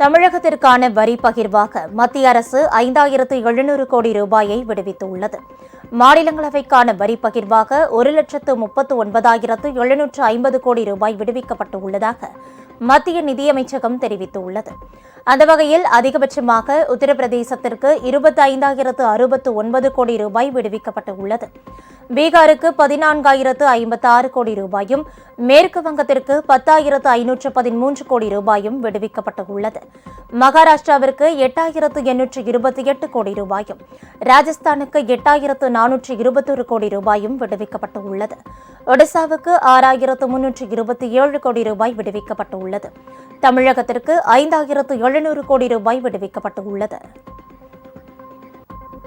தமிழகத்திற்கான வரி பகிர்வாக மத்திய அரசு ஐந்தாயிரத்து எழுநூறு கோடி ரூபாயை விடுவித்துள்ளது. மாநிலங்களவைக்கான வரி பகிர்வாக ஒரு லட்சத்து முப்பத்து ஒன்பதாயிரத்து எழுநூற்று ஐம்பது கோடி ரூபாய் விடுவிக்கப்பட்டுள்ளதாக மத்திய நிதியமைச்சகம் தெரிவித்துள்ளது. அந்த வகையில் அதிகபட்சமாக உத்தரப்பிரதேசத்திற்கு இருபத்தி ஐந்தாயிரத்து அறுபத்து ஒன்பது கோடி ரூபாய் விடுவிக்கப்பட்டுள்ளது. பீகாருக்கு பதினான்காயிரத்து ஐம்பத்தாறு கோடி ரூபாயும் மேற்கு வங்கத்திற்கு பத்தாயிரத்து ஐநூற்று பதிமூன்று கோடி ரூபாயும் விடுவிக்கப்பட்டுள்ளது. மகாராஷ்டிராவிற்கு எட்டாயிரத்து எண்ணூற்று இருபத்தி எட்டு கோடி ரூபாயும் ராஜஸ்தானுக்கு எட்டாயிரத்து நானூற்று இருபத்தொரு கோடி ரூபாயும் விடுவிக்கப்பட்டுள்ளது. ஒடிசாவுக்கு ஆறாயிரத்து முன்னூற்று இருபத்தி ஏழு கோடி ரூபாய் விடுவிக்கப்பட்டுள்ளது. தமிழகத்திற்கு ஐந்தாயிரத்து எழுநூறு கோடி ரூபாய் விடுவிக்கப்பட்டுள்ளது.